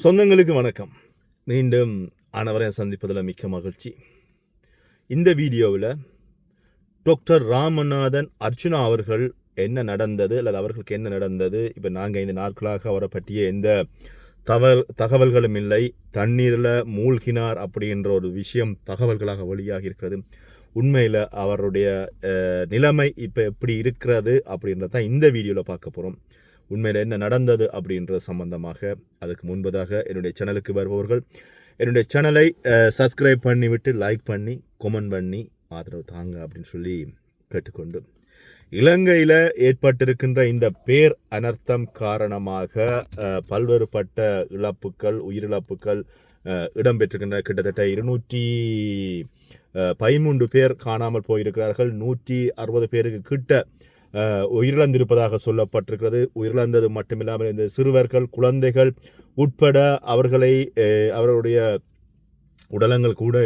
சொந்தங்களுக்கு வணக்கம். மீண்டும் அனைவரையும் சந்திப்பதில் மிக்க மகிழ்ச்சி. இந்த வீடியோவில் டாக்டர் ராமநாதன் அர்ச்சுனா அவர்கள் என்ன நடந்தது அல்லது அவர்களுக்கு என்ன நடந்தது இப்போ நாங்கள் இந்த நாட்களாக அவரை பற்றிய எந்த தகவல் தகவல்களும் இல்லை. தண்ணீரில் மூழ்கினார் அப்படின்ற ஒரு விஷயம் தகவல்களாக வெளியாகி இருக்கிறது. உண்மையில் அவருடைய நிலைமை இப்போ எப்படி இருக்கிறது அப்படின்றத தான் இந்த வீடியோவில் பார்க்க போகிறோம் உண்மையில் என்ன நடந்தது அப்படின்ற சம்பந்தமாக அதுக்கு முன்பதாக என்னுடைய சேனலுக்கு வருபவர்கள் என்னுடைய சேனலை சப்ஸ்கிரைப் பண்ணிவிட்டு லைக் பண்ணி கொமெண்ட் பண்ணி ஆதரவு தாங்க அப்படின்னு சொல்லி கேட்டுக்கொண்டு இலங்கையில் ஏற்பட்டிருக்கின்ற இந்த பேர் அனர்த்தம் காரணமாக பல்வேறுபட்ட இழப்புக்கள் உயிரிழப்புக்கள் இடம்பெற்றிருக்கின்ற கிட்டத்தட்ட இருநூற்றி பதிமூன்று பேர் காணாமல் போயிருக்கிறார்கள். நூற்றி அறுபது பேருக்கு கிட்ட உயிரிழந்திருப்பதாக சொல்லப்பட்டிருக்கிறது. உயிரிழந்தது மட்டுமில்லாமல் இந்த சிறுவர்கள் குழந்தைகள் உட்பட அவர்களை அவர்களுடைய உடலங்கள் கூட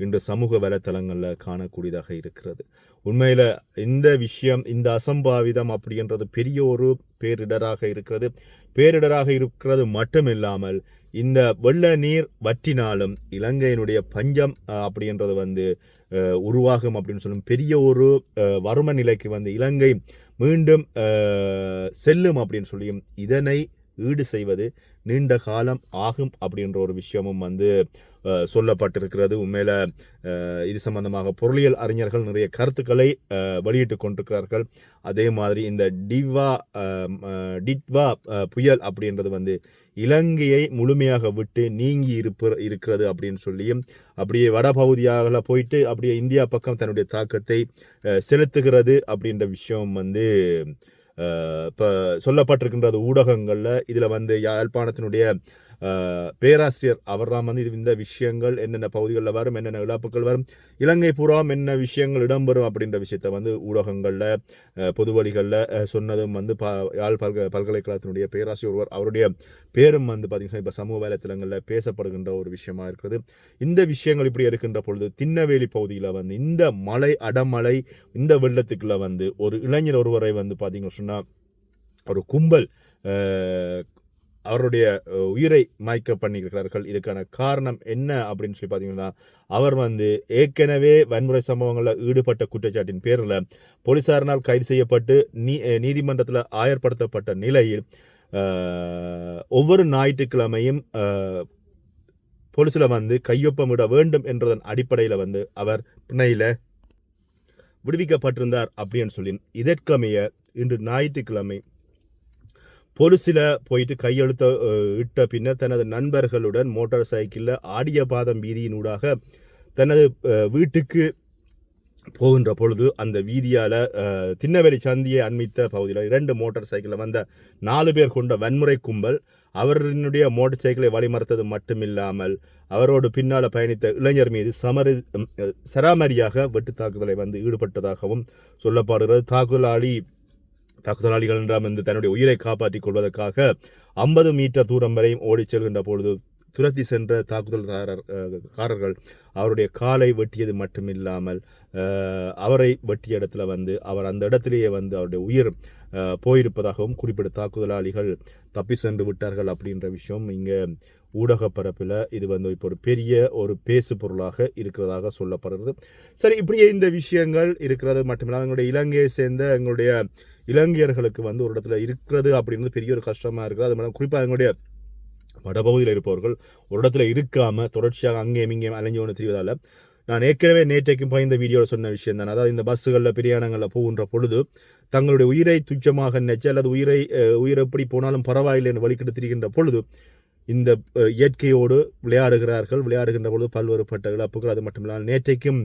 இன்று சமூக வலைத்தளங்களில் காணக்கூடியதாக இருக்கிறது. உண்மையில் இந்த விஷயம் இந்த அசம்பாவிதம் அப்படின்றது பெரிய ஒரு பேரிடராக இருக்கிறது. பேரிடராக இருக்கிறது மட்டுமில்லாமல் இந்த வெள்ள நீர் வற்றினாலும் இலங்கையினுடைய பஞ்சம் அப்படின்றது வந்து உருவாகும் அப்படின்னு சொல்லும் பெரிய ஒரு வறும நிலைக்கு வந்து இலங்கை மீண்டும் செல்லும் அப்படின்னு சொல்லியும் இதனை ஈடு செய்வது நீண்ட காலம் ஆகும் அப்படின்ற ஒரு விஷயமும் வந்து சொல்லப்பட்டிருக்கிறது. உண்மையில் இது சம்பந்தமாக பொருளியல் அறிஞர்கள் நிறைய கருத்துக்களை வெளியிட்டு கொண்டிருக்கிறார்கள். அதே மாதிரி இந்த டிவா டிட்வா புயல் அப்படின்றது வந்து இலங்கையை முழுமையாக விட்டு நீங்கி இருப்ப இருக்கிறது அப்படின்னு சொல்லியும் அப்படியே வடபகுதியாக போயிட்டு அப்படியே இந்தியா பக்கம் தன்னுடைய தாக்கத்தை செலுத்துகிறது அப்படின்ற விஷயம் வந்து இப்போ சொல்லப்பட்டிருக்கின்றது ஊடகங்களில். இதில் வந்து யாழ்ப்பாணத்தினுடைய பேராசிரியர் அவர்லாம் வந்து இது இந்த விஷயங்கள் என்னென்ன பகுதிகளில் வரும் என்னென்ன இழப்புகள் வரும் இலங்கை புறம் என்ன விஷயங்கள் இடம்பெறும் அப்படின்ற விஷயத்தை வந்து ஊடகங்களில் பொது வழிகளில் சொன்னதும் வந்து ப யாழ் பல்க பல்கலைக்கழகத்தினுடைய பேராசிரியர் ஒருவர் அவருடைய பேரும் வந்து பார்த்தீங்கன்னா இப்போ சமூக வலைத்தளங்களில் பேசப்படுகின்ற ஒரு விஷயமா இருக்கிறது. இந்த விஷயங்கள் இப்படி இருக்கின்ற பொழுது திண்ணவேலி பகுதியில் வந்து இந்த மலை அடமலை இந்த வெள்ளத்துக்குள்ளே வந்து ஒரு இளைஞர் ஒருவரை வந்து பார்த்தீங்கன்னு சொன்னால் ஒரு கும்பல் அவருடைய உயிரை மாய்க்க பண்ணியிருக்கிறார்கள். இதுக்கான காரணம் என்ன அப்படின்னு சொல்லி பார்த்தீங்கன்னா அவர் வந்து ஏற்கனவே வன்முறை சம்பவங்களில் ஈடுபட்ட குற்றச்சாட்டின் பேரில் போலீசாரினால் கைது செய்யப்பட்டு நீ நீதிமன்றத்தில் ஆயர்படுத்தப்பட்ட நிலையில் ஒவ்வொரு ஞாயிற்றுக்கிழமையும் போலீஸில் வந்து கையொப்பமிட வேண்டும் என்றதன் அடிப்படையில் வந்து அவர் பிணையில் விடுவிக்கப்பட்டிருந்தார் அப்படின்னு சொல்லி இதற்கமைய இன்று ஞாயிற்றுக்கிழமை பொலிசில் போயிட்டு கையெழுத்த இட்ட பின்னர் தனது நண்பர்களுடன் மோட்டார் சைக்கிளில் ஆடிய பாதம் வீதியினூடாக தனது வீட்டுக்கு போகின்ற பொழுது அந்த வீதியால் திண்ணவெளி சந்தியை அண்மித்த பகுதியில் இரண்டு மோட்டார் சைக்கிளில் வந்த நாலு பேர் கொண்ட வன்முறை கும்பல் அவரினுடைய மோட்டார் சைக்கிளை வழிமறுத்தது மட்டுமில்லாமல் அவரோடு பின்னால் பயணித்த இளைஞர் மீது சமரி சராமரியாக வெட்டு தாக்குதலை வந்து ஈடுபட்டதாகவும் சொல்லப்படுகிறது. தாக்குதலாளி தாக்குதலாளிகள் என்றால் வந்து தன்னுடைய உயிரை காப்பாற்றிக் கொள்வதற்காக ஐம்பது மீட்டர் தூரம் வரையும் ஓடிச் செல்கின்ற பொழுது துரத்தி சென்ற தாக்குதல்காரர்கள் காரர்கள் அவருடைய காலை வெட்டியது மட்டுமில்லாமல் அவரை வெட்டிய இடத்துல வந்து அவர் அந்த இடத்திலேயே வந்து அவருடைய உயிர் போயிருப்பதாகவும் குறிப்பிட்ட தாக்குதலாளிகள் தப்பி சென்று விட்டார்கள் அப்படின்ற விஷயம் இங்கே ஊடக பரப்பில் இது வந்து இப்போ ஒரு பெரிய ஒரு பேசு பொருளாக இருக்கிறதாக சொல்லப்படுறது. சரி இப்படியே இந்த விஷயங்கள் இருக்கிறது மட்டுமில்லாமல் எங்களுடைய இலங்கையை சேர்ந்த எங்களுடைய இலங்கையர்களுக்கு வந்து ஒரு இடத்துல இருக்கிறது அப்படின்றது பெரிய ஒரு கஷ்டமாக இருக்குது. அது மட்டும் குறிப்பாக எங்களுடைய வடபகுதியில் இருப்பவர்கள் ஒரு இடத்துல இருக்காமல் தொடர்ச்சியாக அங்கேயும் இங்கேயும் அலைஞ்சு ஒன்று தெரிவதால் நான் ஏற்கனவே நேற்றைக்கும் போய் இந்த வீடியோவில் சொன்ன விஷயம் தான். அதாவது இந்த பஸ்ஸுகளில் பிரயாணங்களில் போகின்ற பொழுது தங்களுடைய உயிரை துச்சமாக நினைச்சு அல்லது உயிரை உயிர் எப்படி போனாலும் பரவாயில்லை என்று வழிகிட்டு திரிகின்ற பொழுது இந்த இயற்கையோடு விளையாடுகிறார்கள் விளையாடுகின்ற பொழுது பல்வேறு பட்ட இழப்புகள் அது மட்டும் இல்லாமல் நேற்றைக்கும்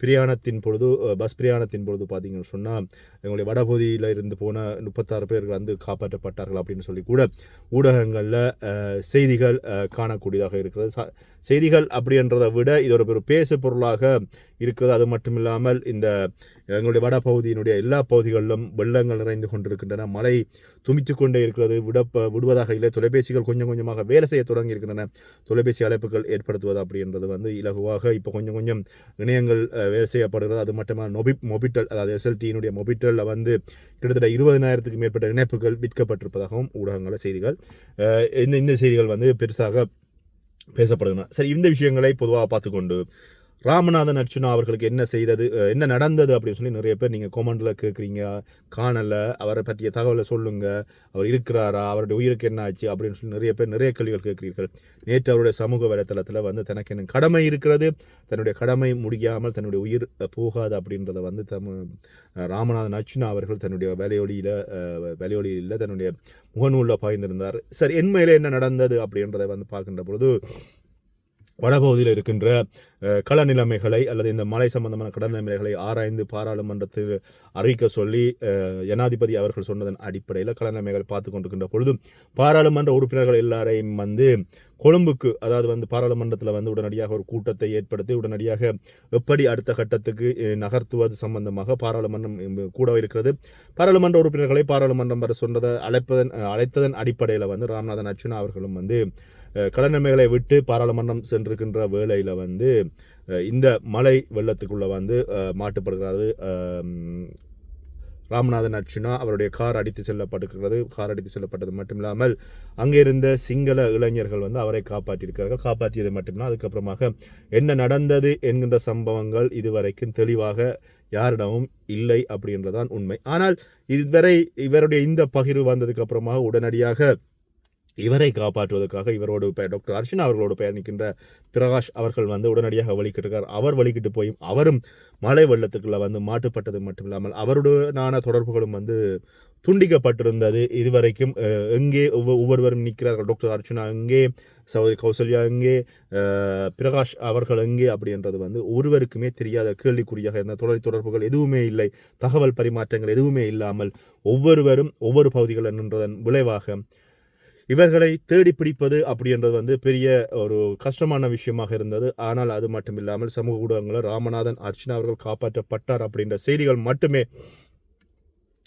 பிரயாணத்தின் பொழுது பஸ் பிரயாணத்தின் பொழுது பார்த்தீங்கன்னு சொன்னால் எங்களுடைய வடபகுதியில் இருந்து போன முப்பத்தாறு பேர்கள் வந்து காப்பாற்றப்பட்டார்கள் அப்படின்னு சொல்லி கூட ஊடகங்களில் செய்திகள் காணக்கூடியதாக இருக்கிறது. செய்திகள் அப்படின்றதை விட இது ஒரு பேசு பொருளாக இருக்கிறது. அது மட்டும் இல்லாமல் இந்த எங்களுடைய வட பகுதியினுடைய எல்லா பகுதிகளிலும் வெள்ளங்கள் நிறைந்து கொண்டிருக்கின்றன. மழை துமித்து கொண்டே இருக்கிறது. விடப்ப விடுவதாக இல்லை. தொலைபேசிகள் கொஞ்சம் கொஞ்சமாக வேலை செய்ய தொடங்கி இருக்கின்றன தொலைபேசி அழைப்புகள் ஏற்படுத்துவது அப்படின்றது வந்து இலகுவாக இப்போ கொஞ்சம் கொஞ்சம் இணையங்கள் வேலை செய்யப்படுகிறது. அது மட்டும் நொபி மொபிட்டல் அதாவது எஸ்எல்டியினுடைய மொபிட்டலில் வந்து கிட்டத்தட்ட இருபதினாயிரத்துக்கு மேற்பட்ட இணைப்புகள் விற்கப்பட்டிருப்பதாகவும் ஊடகங்கள செய்திகள் இந்த இந்த செய்திகள் வந்து பெருசாக பேசப்படுகின்றன. சரி இந்த விஷயங்களை பொதுவாக பார்த்துக்கொண்டு ராமநாதன் அர்ச்சுனா அவர்களுக்கு என்ன செய்தது என்ன நடந்தது அப்படின்னு சொல்லி நிறைய பேர் நீங்கள் கொமெண்டில் கேட்குறீங்க காணலை அவரை பற்றிய தகவலை சொல்லுங்கள் அவர் இருக்கிறாரா? அவருடைய உயிருக்கு என்ன ஆச்சு அப்படின்னு சொல்லி நிறைய பேர் நிறைய கேள்விகள் கேட்குறீர்கள். நேற்று அவருடைய சமூக வலைத்தளத்தில் வந்து தனக்கு என்ன கடமை இருக்கிறது தன்னுடைய கடமை முடியாமல் தன்னுடைய உயிர் போகாது அப்படின்றத வந்து தம் ராமநாதன் அர்ச்சுனா அவர்கள் தன்னுடைய வேலையொலியில் வேலையொலியில் தன்னுடைய முகநூலில் பாய்ந்திருந்தார். சரி என்மையில் என்ன நடந்தது அப்படின்றத வந்து பார்க்கின்ற பொழுது வடபகுதியில் இருக்கின்ற கள நிலைமைகளை அல்லது இந்த மலை சம்பந்தமான கடல் நிலைமைகளை ஆராய்ந்து பாராளுமன்றத்தில் அறிவிக்க சொல்லி ஜனாதிபதி அவர்கள் சொன்னதன் அடிப்படையில் கள நிலைமைகளை பார்த்து கொண்டிருக்கின்ற பொழுது பாராளுமன்ற உறுப்பினர்கள் எல்லாரையும் வந்து கொழும்புக்கு அதாவது வந்து பாராளுமன்றத்தில் வந்து உடனடியாக ஒரு கூட்டத்தை ஏற்படுத்தி உடனடியாக எப்படி அடுத்த கட்டத்துக்கு நகர்த்துவது சம்பந்தமாக பாராளுமன்றம் கூட இருக்கிறது. பாராளுமன்ற உறுப்பினர்களை பாராளுமன்றம் வர சொன்னதை அழைப்பதன் அழைத்ததன் அடிப்படையில் வந்து ராம்நாதன் அர்ச்சுனா அவர்களும் வந்து அஹ், விட்டு பாராளுமன்றம் சென்றிருக்கின்ற வேளையில் வந்து இந்த மலை வெள்ளத்துக்குள்ளே வந்து மாட்டுப்படுகிறது ராமநாதன் அர்ச்சுனா அவருடைய கார் அடித்து செல்லப்பட்டிருக்கிறது. கார் அடித்து செல்லப்பட்டது மட்டும் இல்லாமல் அங்கே இருந்த சிங்கள இளைஞர்கள் வந்து அவரை காப்பாற்றியிருக்கிறார்கள். காப்பாற்றியது மட்டும்தான் அதுக்கப்புறமாக என்ன நடந்தது என்கின்ற சம்பவங்கள் இதுவரைக்கும் தெளிவாக யாரிடமும் இல்லை அப்படின்றதான் உண்மை. ஆனால் இதுவரை இவருடைய இந்த பகிர்வு வந்ததுக்கு அப்புறமாக உடனடியாக இவரை காப்பாற்றுவதற்காக இவரோடு பெயர் டாக்டர் அர்ச்சனா பெயர் பயணிக்கின்ற பிரகாஷ் அவர்கள் வந்து உடனடியாக வழிகிட்டிருக்கார். அவர் வழிகிட்டு போயும் அவரும் மழை வெள்ளத்துக்குள்ள வந்து மாட்டுப்பட்டது மட்டும் இல்லாமல் அவருடனான தொடர்புகளும் வந்து துண்டிக்கப்பட்டிருந்தது. இதுவரைக்கும் எங்கே ஒவ்வொருவரும் நிற்கிறார்கள்? டாக்டர் அர்ச்சனா எங்கே? சௌதரி கௌசல்யா எங்கே? பிரகாஷ் அவர்கள் எங்கே? அப்படின்றது வந்து ஒருவருக்குமே தெரியாத கேள்விக்குறியாக இருந்த தொடர் தொடர்புகள் எதுவுமே இல்லை. தகவல் பரிமாற்றங்கள் எதுவுமே இல்லாமல் ஒவ்வொருவரும் ஒவ்வொரு பகுதிகளில் நின்றதன் விளைவாக இவர்களை தேடி பிடிப்பது அப்படின்றது வந்து பெரிய ஒரு கஷ்டமான விஷயமாக இருந்தது. ஆனால் அது மட்டும் இல்லாமல் சமூக ஊடகங்களில் ராமநாதன் அர்ச்சனா அவர்கள் காப்பாற்றப்பட்டார் அப்படின்ற செய்திகள் மட்டுமே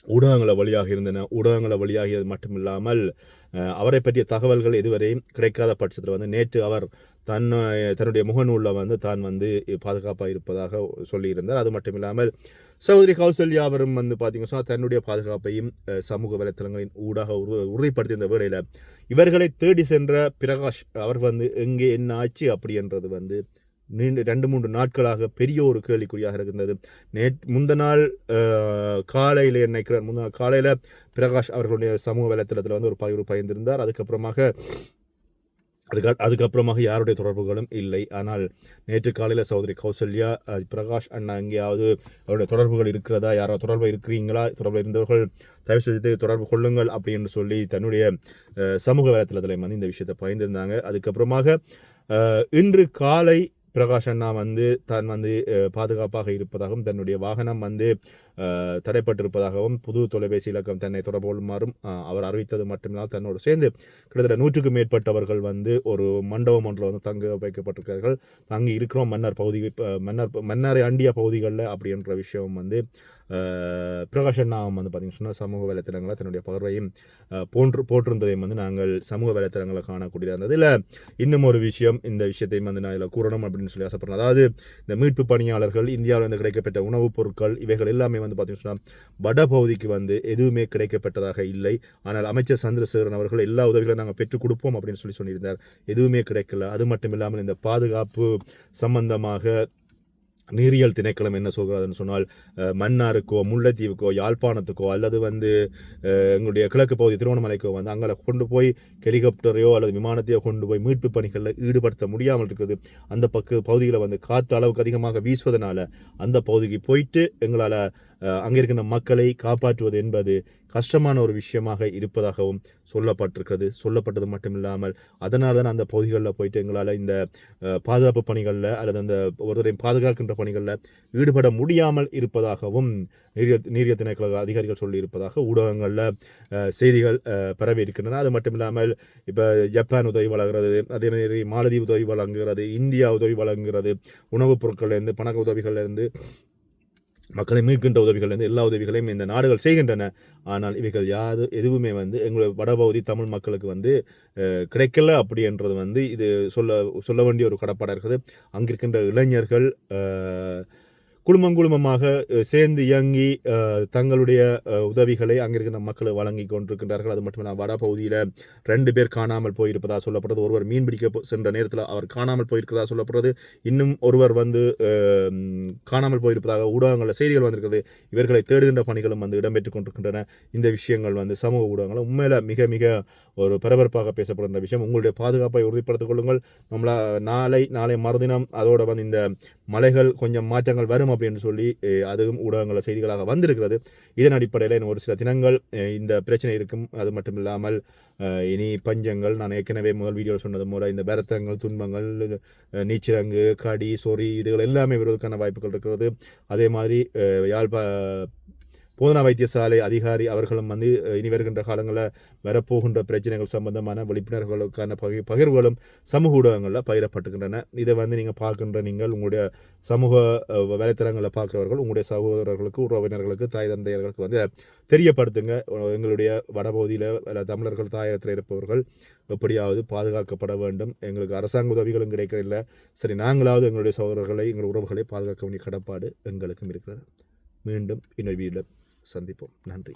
ஊடகங்களை வழியாக இருந்தன. ஊடகங்கள வழியாகியது மட்டுமில்லாமல் அவரை பற்றிய தகவல்கள் இதுவரையும் கிடைக்காத பட்சத்தில் வந்து நேற்று அவர் தன் தன்னுடைய முகநூலில் வந்து தான் வந்து பாதுகாப்பாக இருப்பதாக சொல்லியிருந்தார். அது மட்டும் இல்லாமல் சகோதரி கௌசல்யா அவரும் வந்து பார்த்தீங்கன்னா தன்னுடைய பாதுகாப்பையும் சமூக வலைத்தளங்களின் ஊடாக உறு- உறுதிப்படுத்திய வேளையில் இவர்களை தேடி சென்ற பிரகாஷ் அவர் வந்து எங்கே என்ன ஆச்சு அப்படின்றது வந்து நீண்ட ரெண்டு மூன்று நாட்களாக பெரிய ஒரு கேள்விக்குறியாக இருந்தது நேட் முந்த நாள் காலையில் நினைக்கிறேன் முந்த நாள் காலையில் பிரகாஷ் அவர்களுடைய சமூக வலைத்தளத்தில் வந்து ஒரு பகிர்வு பயந்திருந்தார் அதுக்கப்புறமாக அதுக்கு அதுக்கப்புறமாக யாருடைய தொடர்புகளும் இல்லை. ஆனால் நேற்று காலையில் சகோதரி கௌசல்யா பிரகாஷ் அண்ணா எங்கேயாவது அவருடைய தொடர்புகள் இருக்கிறதா? யாரோ தொடர்பு இருக்கிறீங்களா? தொடர்பு இருந்தவர்கள் தயவு செய்து தொடர்பு கொள்ளுங்கள் அப்படின்னு சொல்லி தன்னுடைய சமூக வலைத்தளத்தில் வந்து இந்த விஷயத்தை பயந்துருந்தாங்க அதுக்கப்புறமாக இன்று காலை பிரகாஷ் அண்ணா வந்து தான் வந்து பாதுகாப்பாக இருப்பதாகவும் தன்னுடைய வாகனம் வந்து தடைப்பட்டிருப்பதாகவும் புது தொலைபேசி இலக்கம் தன்னை தொடர்பு கொள்ளுமாறும் அவர் அறிவித்தது மட்டுமில்லாமல் தன்னோடு சேர்ந்து கிட்டத்தட்ட நூற்றுக்கும் மேற்பட்டவர்கள் வந்து ஒரு மண்டபம் ஒன்றில் வந்து தங்க வைக்கப்பட்டிருக்கிறார்கள். தங்கி இருக்கிறோம் மன்னர் பகுதி மன்னர் மன்னரை அண்டிய பகுதிகளில் அப்படின்ற விஷயம் வந்து பிரகாஷ் அண்ணாவும் வந்து பார்த்தீங்கன்னா சொன்னால் சமூக வலைத்தளங்களை தன்னுடைய பார்வையும் போன்று போட்டிருந்ததையும் வந்து நாங்கள் சமூக வலைத்தளங்களை காணக்கூடியதாக இருந்தது. இல்லை இன்னும் ஒரு விஷயம் இந்த விஷயத்தையும் வந்து நான் இதில் கூறணும் அப்படின்னு சொல்லி ஆசைப்படுறேன். அதாவது இந்த மீட்பு பணியாளர்கள் இந்தியாவில் இருந்து கிடைக்கப்பட்ட உணவுப் பொருட்கள் இவைகள் எல்லாமே வந்து பார்த்தீங்கன்னா வட வடபகுதிக்கு வந்து எதுவுமே கிடைக்கப்பட்டதாக இல்லை. ஆனால் அமைச்சர் சந்திரசேகரன் அவர்கள் எல்லா உதவிகளும் நாங்கள் பெற்றுக் கொடுப்போம் அப்படின்னு சொல்லி சொல்லியிருந்தார். எதுவுமே கிடைக்கல. அது மட்டும் இல்லாமல் இந்த பாதுகாப்பு சம்பந்தமாக நீரியல் திணைக்களம் என்ன சொல்கிறதுன்னு சொன்னால் மன்னாருக்கோ முல்லைத்தீவுக்கோ யாழ்ப்பாணத்துக்கோ அல்லது வந்து எங்களுடைய கிழக்கு பகுதி திருவண்ணாமலைக்கோ வந்து அங்கே கொண்டு போய் ஹெலிகாப்டரையோ அல்லது விமானத்தையோ கொண்டு போய் மீட்பு பணிகளில் ஈடுபடுத்த முடியாமல் இருக்கிறது. அந்த பக்கு பகுதியில் வந்து காற்று அளவுக்கு அதிகமாக வீசுவதனால அந்த பகுதிக்கு போயிட்டு எங்களால் அங்கே இருக்கின்ற மக்களை காப்பாற்றுவது என்பது கஷ்டமான ஒரு விஷயமாக இருப்பதாகவும் சொல்லப்பட்டிருக்கிறது. சொல்லப்பட்டது மட்டும் இல்லாமல் அதனால தான் அந்த பகுதிகளில் போயிட்டு எங்களால் இந்த பாதுகாப்பு பணிகளில் அல்லது அந்த ஒருவரையும் பாதுகாக்கின்ற போன்ற பணிகளில் ஈடுபட முடியாமல் இருப்பதாகவும் நீரிய நீரிய திணைக்கள அதிகாரிகள் சொல்லியிருப்பதாக ஊடகங்களில் செய்திகள் பரவி இருக்கின்றன. அது மட்டும் இல்லாமல் இப்போ ஜப்பான் உதவி வழங்குறது அதே மாதிரி மாலதீவு உதவி வழங்குகிறது இந்தியா உதவி வழங்குகிறது உணவுப் பொருட்கள்லேருந்து பண உதவிகள்லேருந்து மக்களை மீட்கின்ற உதவிகள்லேருந்து எல்லா உதவிகளையும் இந்த நாடுகள் செய்கின்றன. ஆனால் இவைகள் யாது எதுவுமே வந்து எங்களுடைய வடபகுதி தமிழ் மக்களுக்கு வந்து கிடைக்கல அப்படின்றது வந்து இது சொல்ல சொல்ல வேண்டிய ஒரு கடப்பாடாக இருக்குது. அங்கிருக்கின்ற இளைஞர்கள் அஹ், குழுமமாக சேர்ந்து இயங்கி தங்களுடைய உதவிகளை அங்கிருக்கிற மக்களை வழங்கி கொண்டிருக்கின்றார்கள். அது மட்டும் வட வடபகுதியில் ரெண்டு பேர் காணாமல் போயிருப்பதாக சொல்லப்படுறது ஒருவர் மீன் பிடிக்க சென்ற நேரத்தில் அவர் காணாமல் போயிருக்கிறதா சொல்லப்படுறது இன்னும் ஒருவர் வந்து காணாமல் போயிருப்பதாக ஊடகங்களில் செய்திகள் வந்திருக்கிறது. இவர்களை தேடுகின்ற பணிகளும் வந்து இடம்பெற்றுக் கொண்டிருக்கின்றன. இந்த விஷயங்கள் வந்து சமூக ஊடகங்கள் உண்மையில மிக மிக ஒரு பரபரப்பாக பேசப்படுகின்ற விஷயம். உங்களுடைய பாதுகாப்பை உறுதிப்படுத்திக் கொள்ளுங்கள். நம்மளா நாளை நாளை மறுதினம் அதோட வந்து இந்த மலைகள் கொஞ்சம் மாற்றங்கள் வரும்? அப்படின்னு சொல்லி அதுவும் ஊடகங்களில் செய்திகளாக வந்திருக்கிறது. இதன் அடிப்படையில் இன்னும் ஒரு சில தினங்கள் இந்த பிரச்சனை இருக்கும். அது மட்டும் இல்லாமல் இனி பஞ்சங்கள். நான் ஏற்கனவே முதல் வீடியோவில் சொன்னது போல இந்த பரத்தங்கள் துன்பங்கள் நீச்சிரங்கு கடி சொறி இதுகள் எல்லாமே வருவதற்கான வாய்ப்புகள் இருக்கிறது. அதே மாதிரி யாழ்ப்பா போதனா வைத்தியசாலை அதிகாரி அவர்களும் வந்து இனி வருகின்ற காலங்களில் வரப்போகின்ற பிரச்சனைகள் சம்பந்தமான விழிப்புணர்வுகளுக்கான பகி பகிர்வுகளும் சமூக ஊடகங்களில் பகிரப்பட்டுகின்றன. இதை வந்து நீங்கள் பார்க்கின்ற நீங்கள் உங்களுடைய சமூக வலைத்தளங்களை வலைத்தளங்களில் பார்க்கிறவர்கள் உங்களுடைய சகோதரர்களுக்கு உறவினர்களுக்கு தாய் தந்தையர்களுக்கு வந்து தெரியப்படுத்துங்க. எங்களுடைய வடபகுதியில் தமிழர்கள் தாயகத்தில் இருப்பவர்கள் எப்படியாவது பாதுகாக்கப்பட வேண்டும். எங்களுக்கு அரசாங்க உதவிகளும் கிடைக்கிறதில்ல சரி நாங்களாவது எங்களுடைய சகோதரர்களை எங்கள் உறவுகளை பாதுகாக்க வேண்டிய கடப்பாடு எங்களுக்கும் இருக்கிறது. மீண்டும் இன்னொரு வீடியோவில் சந்திப்போம். நன்றி.